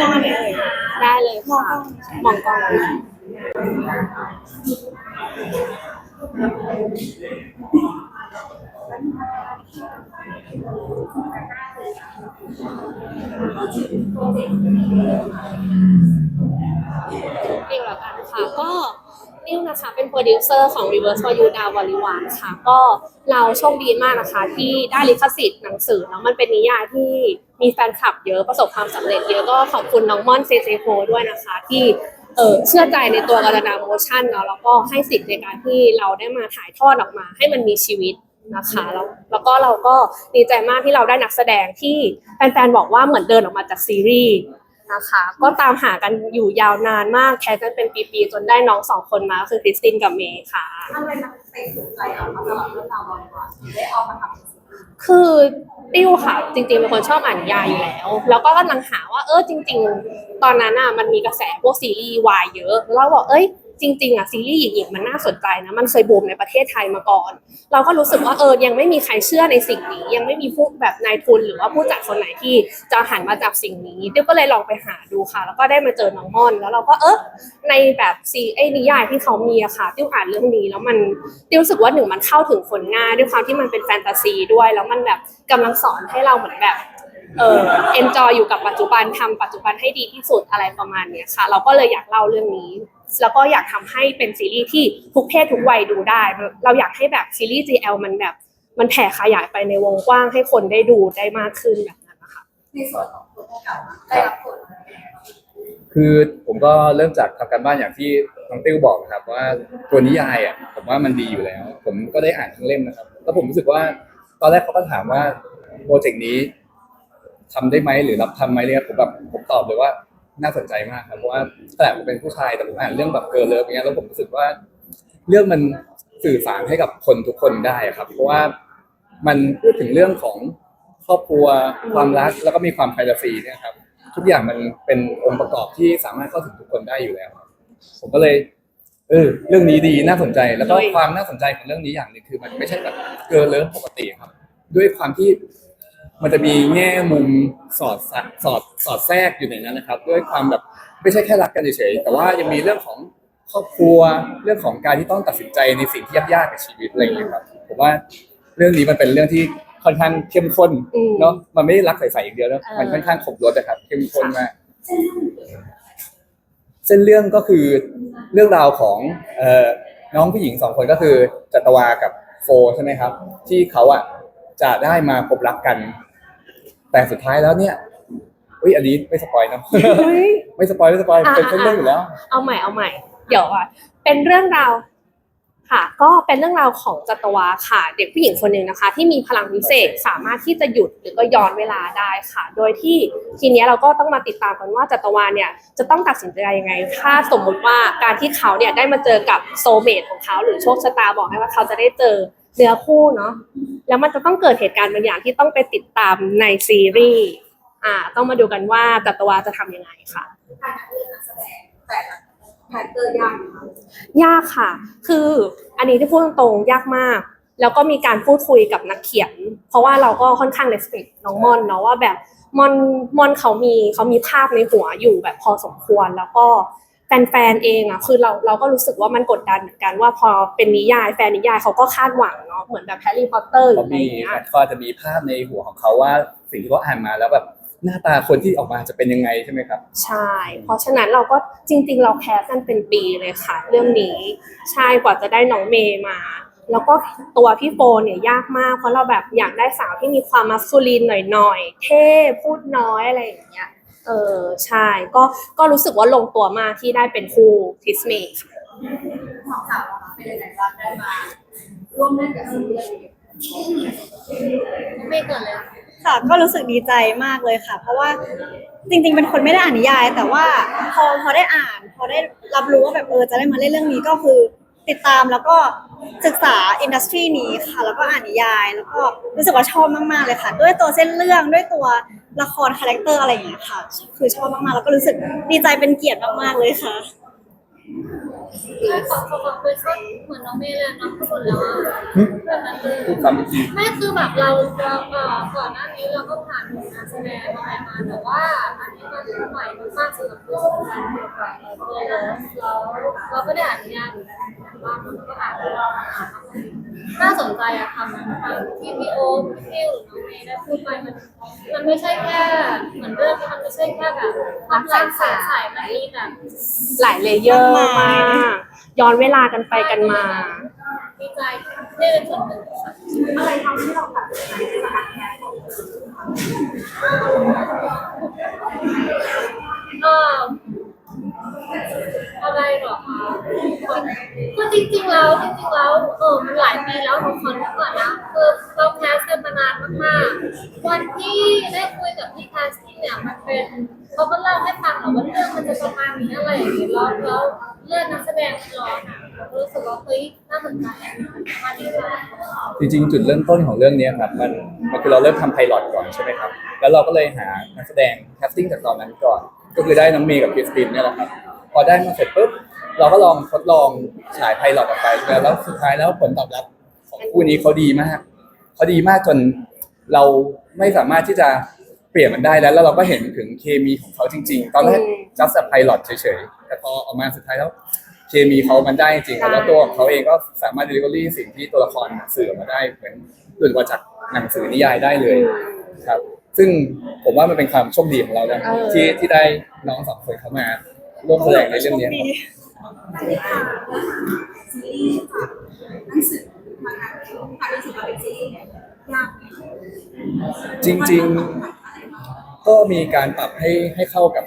มองอันไหนเอ่ยได้เลยค่ะมองกล้องติ วแล้วกันค่ะก็ติวนะคะเป็นโปรดิวเซอร์ของ Reverse for You ดาววอลิวานค่ะ ก็เราโชคดีมากนะคะ ที่ได้ลิขสิทธิ์หนังสือแล้วมันเป็นนิยายที่มีแฟนคลับเยอะประสบความสำเร็จเยอะก็ขอบคุณน้องม่อนเซเซโคด้วยนะคะ ที่เออเชื่อใจในตัวการนาโมชั่นเนาะแล้วก็ให้สิทธิ์ในการที่เราได้มาถ่ายทอดออกมา ให้มันมีชีวิต นะคะแล้วแล้วก็เราก็ดีใจมากที่เราได้นักแสดงที่แฟนๆบอกว่าเหมือนเดินออกมาจากซีรีส์นะคะ ก็ตามหากันอยู่ยาวนานมากแค่กันเป็นปีๆจนได้น้องสองคนมาคือคริสตินกับเมย์ค่ะอะไรมันเตะถูกใจเราคะสำหรับเรื่องราวบอลก่อนได้เอามาทำเป็นซีรีส์คือติ้วค่ะ จริงๆเป็นคนชอบอ่านนิยายอยู่แล้ว แล้วก็กำลังหาว่าเออจริง ๆ ตอนนั้นอะมันมีกระแสพวกซีรีส์วายเยอะแล้วเราบอกเอ้ย จริงๆอะซีรีส์หญิงๆมันน่าสนใจนะมันเคยบูมในประเทศไทยมาก่อน เราก็รู้สึกว่าเออยังไม่มีใครเชื่อในสิ่งนี้ ยังไม่มีผู้แบบนายทุนหรือว่าผู้จัดคนไหนที่จะหันมาจับสิ่งนี้ติ้วก็เลยลองไปหาดูค่ะ แล้วก็ได้มาเจอน้องม่อน แล้วเราก็เออในแบบซีไอ้นิยายที่เขามีอะค่ะติ้วอ่านเรื่องนี้แล้วมันติ้วรู้สึกว่าหนึ่งมันเข้าถึงคนง่ายด้วยความที่มันเป็นแฟนตาซีด้วย แล้วมันแบบกำลังสอนให้เราเหมือนแบบ เออเอนจอยอยู่กับปัจจุบันทำปัจจุบันให้ดีที่สุดอะไรประมาณเนี้ยค่ะ เราก็เลยอยากเล่าเรื่องนี้ แล้วก็อยากทำให้เป็นซีรีส์ที่ทุกเพศทุกวัยดูได้ เราอยากให้แบบซีรีส์ GL มันแบบ มันแผ่ขยายไปในวงกว้างให้คนได้ดูได้มากขึ้นแบบนั้นนะคะในส่วนของตัวเก่าได้รับบทคือผมก็เริ่มจากทำการบ้านอย่างที่น้องติ้วบอกนะครับ ว่าตัวนิยายอะผมว่ามันดีอยู่แล้ว ผมก็ได้อ่านทั้งเล่มนะครับ แล้วผมรู้สึกว่าตอนแรกเขาก็ถามว่าโปรเจกต์นี้ ทำได้ไหมหรือรับทำไหมเนี่ยผมแบบผมตอบเลยว่าน่าสนใจมากครับเพราะว่าแต่ผมเป็นผู้ชายแต่ผมอ่านเรื่องแบบเกิร์ลเลิฟอย่างเงี้ยแล้วผมรู้สึกว่า เรื่องมันสื่อสารให้กับคนทุกคนได้ครับ เพราะว่ามันพูดถึงเรื่องของครอบครัวความรักแล้วก็มีความไพรซีเนี่ยครับ ทุกอย่างมันเป็นองค์ประกอบที่สามารถเข้าถึงทุกคนได้อยู่แล้วผมก็เลยเออเรื่องนี้ดีน่าสนใจแล้วก็ความน่าสนใจของเรื่องนี้อย่างหนึ่งคือ มันไม่ใช่แบบเกินเลิฟปกติครับ ด้วยความที่ มันจะมีแง่มุมสอดสะสอดสอดแทรกอยู่ในนั้นนะครับ ด้วยความแบบไม่ใช่แค่รักกันเฉยๆแต่ว่ายังมีเรื่องของครอบครัวเรื่องของการที่ต้องตัดสินใจในสิ่งที่ยากๆในชีวิตอะไรอย่างเงี้ยครับผมว่าเรื่องนี้มันเป็นเรื่องที่ค่อนข้างเข้มข้นอืมเนาะมันไม่ได้รักใสๆอย่างเดียวนะเออ มันค่อนข้างครบรสนะครับเข้มข้นมากเส้นเรื่องก็คือเรื่องราวของเอ่อน้องผู้หญิงสองคนก็คือจัตวากับโฟใช่ไหมครับ ที่เขาอะจะได้มาพบรักกัน แต่สุดท้ายแล้วเนี่ยอุ้ยอันนี้ไม่สปอยนะเฮ้ยไม่สปอยไม่สปอยอ่าเป็นเส้นเรื่องอยู่แล้ว เอาใหม่เอาใหม่ เดี๋ยวอะเป็นเรื่องราวค่ะ ก็เป็นเรื่องราวของจัตวาค่ะ เด็กผู้หญิงคนหนึ่งนะคะ ที่มีพลังพิเศษสามารถที่จะหยุดหรือก็ย้อนเวลาได้ค่ะ โดยที่ทีเนี้ยเราก็ต้องมาติดตามกันว่าจัตวาเนี่ยจะต้องตัดสินใจยังไง ถ้าสมมุติว่าการที่เขาเนี่ยได้มาเจอกับโซลเมทของเขา หรือโชคชะตาบอกให้ว่าเขาจะได้เจอ เนื้อคู่เนาะแล้วมันจะต้องเกิดเหตุการณ์บางอย่างที่ต้องไปติดตามในซีรีส์อ่า ต้องมาดูกันว่าจัตวาจะทำยังไงค่ะ การเลือกนักแสดงแต่ละคาแรคเตอร์ยากไหมคะยากค่ะ คืออันนี้ที่พูดตรงๆ ยากมาก แล้วก็มีการพูดคุยกับนักเขียน เพราะว่าเราก็ค่อนข้าง respect น้องมอนเนาะว่าแบบมอนมอนเขามีเขามีภาพในหัวอยู่แบบพอสมควร แล้วก็ แฟนๆเองอะคือเราเราก็รู้สึกว่ามันกดดันเหมือนกันว่าพอเป็นนิยายแฟนนิยายเขาก็คาดหวังเนาะเหมือนแบบแฮร์รี่พอตเตอร์หรือเขาอะไรมีอย่างเงี้ยเขาอาจจะมีภาพในหัวของเขาว่าสิ่งที่เขาอ่านมาแล้วแบบหน้าตาคนที่ออกมาจะเป็นยังไงใช่ไหมครับ ใช่ เพราะฉะนั้นเราก็จริง ๆ เราแคสกันเป็นปีเลยค่ะ เรื่องนี้ใช่กว่าจะได้น้องเมย์มา แล้วก็ตัวพี่โฟเนี่ยยากมาก เพราะเราแบบอยากได้สาวที่มีความมัสคูลีนหน่อยๆเท่พูดน้อยอะไรอย่างเงี้ย เออใช่ก็ก็รู้สึกว่าลงตัวมากที่ได้เป็นคู่ทิสเมย์ของสาวเราเป็นยังไงบ้างได้มาร่วมเล่นกับซีรีส์ไม่เกินเลยค่ะก็รู้สึกดีใจมากเลยค่ะ เพราะว่าจริง ๆ เป็นคนไม่ได้อ่านนิยาย แต่ว่าพอพอได้อ่าน พอได้รับรู้ว่าแบบเออจะได้มาเล่นเรื่องนี้ก็คือ ติดตามแล้วก็ศึกษาอินดัสทรีนี้ค่ะ แล้วก็อ่านนิยาย แล้วก็รู้สึกว่าชอบมาก ๆ เลยค่ะ ด้วยตัวเส้นเรื่องด้วยตัวละครคาแรคเตอร์อะไรอย่างเงี้ยค่ะ คือชอบมาก ๆ แล้วก็รู้สึกดีใจเป็นเกียรติมาก ๆ เลยค่ะขอขอบอกเลยชอบเหมือนน้องเมย์เลยน้องพูดหมดแล้วอะแบบนั้นเลยพูดความจริงไม่คือแบบเราเราเอ่อก่อนหน้านี้เราก็ผ่านผลงานแสดงอะไรมาแต่ว่าอันนี้มันใหม่มากๆสำหรับผู้ชมการเกี่ยวกับเออแล้วเราก็ได้อ่านนิยาย อยู่แล้วว่ามันก็อ่านแล้วน่าสนใจอะค่ะมันแบบที่พี่โอ๊คพี่ฟิวหรือน้องเมย์ได้พูดไปมันมันไม่ใช่แค่เหมือนเรื่องมันไม่ใช่แค่แบบความรักใสๆมันมีแบบหลายเลเยอร์มากย้อนเวลากันไปกันมาดีใจได้เป็นส่วนหนึ่งค่ะอะไรทำให้เราตัดสินใจที่จะหักแคสเออ อะไรหรอคะคือจริงๆแล้วจริงๆแล้วเออมันหลายปีแล้วทุกคนก่อนนะคือเราแคสกันมานานมากๆวันที่ได้คุยกับพี่แคสติ้งเนี่ยมันเป็นเขาก็เล่าให้ฟังแต่ว่าเรื่องมันจะประมาณนี้อะไรอย่างเงี้ยแล้วแล้วเลือนนักแสดงรอนะเรารู้สึกว่าเฮ้ยน่าสนใจมาดีมากจริงๆ จุดเริ่มต้นของเรื่องนี้ครับมันมันคือเราเริ่มทำไพลอตก่อนใช่ไหมครับ แล้วเราก็เลยหานักแสดงแคสติ้งจากตอนนั้นก่อน ก็คือได้น้องเมย์กับคริสตินเนี่ยแหละครับ อได้มาเสร็จปุ๊บเราก็ลองทดลองฉายไพลอตออกไปใช่ไหมแล้วสุดท้ายแล้วผลตอบรับของคู่นี้เขาดีมากเขาดีมากจนเราไม่สามารถที่จะเปลี่ยนมันได้แล้ว แล้วเราก็เห็นถึงเคมีของเขาจริง ๆ ตอนแรกอืมจัสต์ไพลอตเฉยๆแต่พอออกมาสุดท้ายแล้วเคมีเขามันได้จริงๆใช่แล้วตัวของเขาเองก็สามารถ delivery สิ่งที่ตัวละครสื่อออกมาได้เหมือนหลุดมาจากหนังสือนิยายได้เลยครับ ซึ่งผมว่ามันเป็นความโชคดีของเรานะเออที่ที่ได้น้องสองคนเข้ามา ร่วมแสดงในเรื่องนี้ครับ ซีรีส์จากหนังสือมาทางผ่านหนังสือมาเป็นซีรีส์เนี่ยยากไหมจริง ๆก็มีการปรับให้ให้เข้ากับ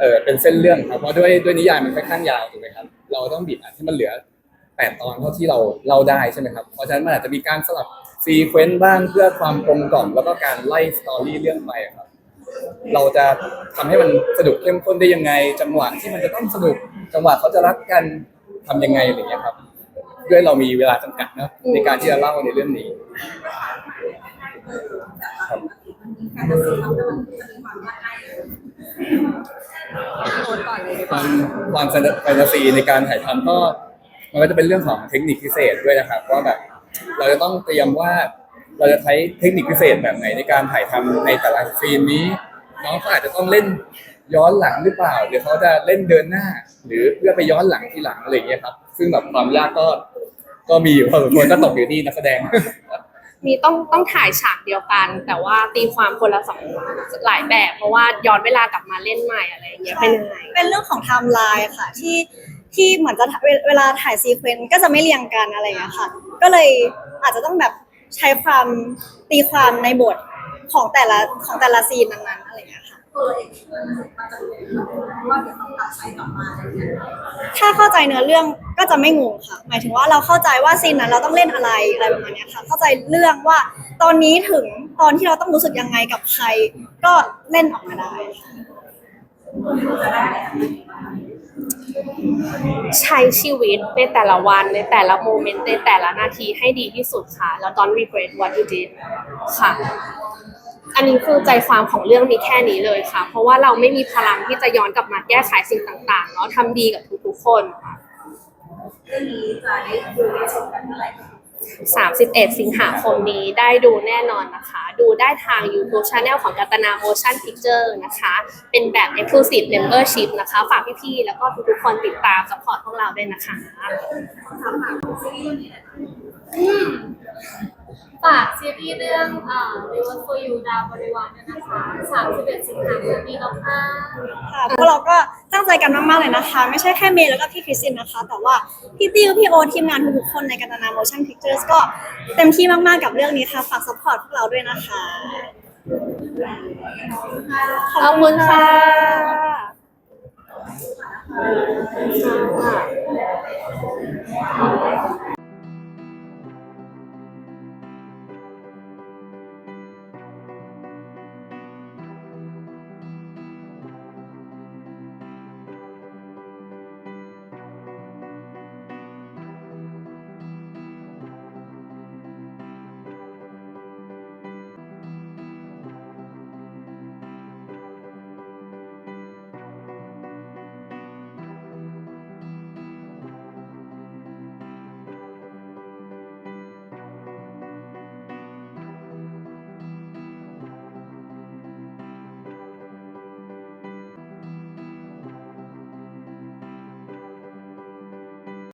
เออเป็นเส้นเรื่องครับเพราะด้วยด้วยนิยายมันค่อนข้างยาวถูกไหมครับ เราต้องบีบอัดให้มันเหลือแปดตอนเท่าที่เราเล่าได้ใช่ไหมครับเพราะฉะนั้นมันอาจจะมีการสลับซีเควนต์บ้างเพื่อความกลมกล่อมแล้วก็การไล่สตอรี่เรื่องไปอะครับ เราจะทำให้มันสนุกเข้มข้นได้ยังไง จังหวะที่มันจะต้องสนุก จังหวะเขาจะรักกันทำยังไงอะไรอย่างเงี้ยครับ ด้วยเรามีเวลาจำกัดนะในการที่จะเล่าในเรื่องนี้ครับการตัดสินเรามันมีความยากง่ายโน้ตก่อนเลยดีกควาวามความแฟนตาซีในการถ่ายทำก็มันก็จะเป็นเรื่องของเทคนิคพิเศษด้วยนะครับว่าแบบ เราจะต้องเตรียมว่า เราจะใช้เทคนิคพิเศษแบบไหนในการถ่ายทำในแต่ละซีนนี้ น้องเขาอาจจะต้องเล่นย้อนหลังหรือเปล่า หรือเขาจะเล่นเดินหน้า หรือเพื่อไปย้อนหลังทีหลังอะไรอย่างเงี้ยครับ ซึ่งแบบความยากก็ก็มีอยู่พอสมควรก็ตกอยู่ที่นักแสดงมีต้องต้องถ่ายฉากเดียวกัน แต่ว่าตีความคนละสองหลายแบบ เพราะว่าย้อนเวลากลับมาเล่นใหม่อะไรอย่างเงี้ยเป็นยังไงเป็นเรื่องของไทม์ไลน์ค่ะที่ที่เหมือนจะเวเวลาถ่ายซีเควนต์ก็จะไม่เรียงกันอะไรอย่างเงี้ยค่ะ ก็เลยอาจจะต้องแบบ ใช้ความตีความในบทของแต่ละของแต่ละซีนนั้นๆอะไรอย่างเงี้ยค่ะ ตัวเองมันจะเป็นว่าเดี๋ยวต้องตัดใช้กลับมาอะไรอย่างเงี้ยถ้าเข้าใจเนื้อเรื่องก็จะไม่งงค่ะ หมายถึงว่าเราเข้าใจว่าซีนนั้นเราต้องเล่นอะไรอะไรประมาณเนี้ยค่ะ เข้าใจเรื่องว่าตอนนี้ถึงตอนที่เราต้องรู้สึกยังไงกับใคร ก็เล่นออกมาได้ค่ะ จะได้ ใช้ชีวิตในแต่ละวันในแต่ละโมเมนต์ในแต่ละนาทีให้ดีที่สุดค่ะ แล้ว don't regret what you did ค่ะ อันนี้คือใจความของเรื่องมีแค่นี้เลยค่ะ เพราะว่าเราไม่มีพลังที่จะย้อนกลับมาแก้ไขสิ่งต่างๆเนาะทำดีกับทุกๆคนค่ะ เรื่องนี้จะได้ดูได้ชมกันเมื่อไหร่ 31 สิงหาคมนี้ได้ดูแน่นอนนะคะ ดูได้ทาง YouTube Channel ของกัตนา Motion Picture นะคะ เป็นแบบ Exclusive Membership นะคะ ฝากพี่ๆ แล้วก็ทุกๆคนติดตาม support พวกเราด้วยนะคะ ถามหาซีรีส์เรื่องนี้หน่อยค่ะอืมฝากซีรีส์เรื่องเอ่อ Reward for You ดาวบริวารด้วยนะคะ31สิงหาคมนี้แล้วค่ะค่ะพวกเราก็ตั้งใจกันมาก ๆ เลยนะคะ ไม่ใช่แค่เมย์แล้วก็พี่คริสตินนะคะ แต่ว่าพี่ติวพี่โอตทีมงานทุกๆคนในกันตนา motion pictures ก็เต็มที่มาก ๆ กับเรื่องนี้ค่ะ ฝาก support พวกเราด้วยนะคะ ขอบคุณค่ะ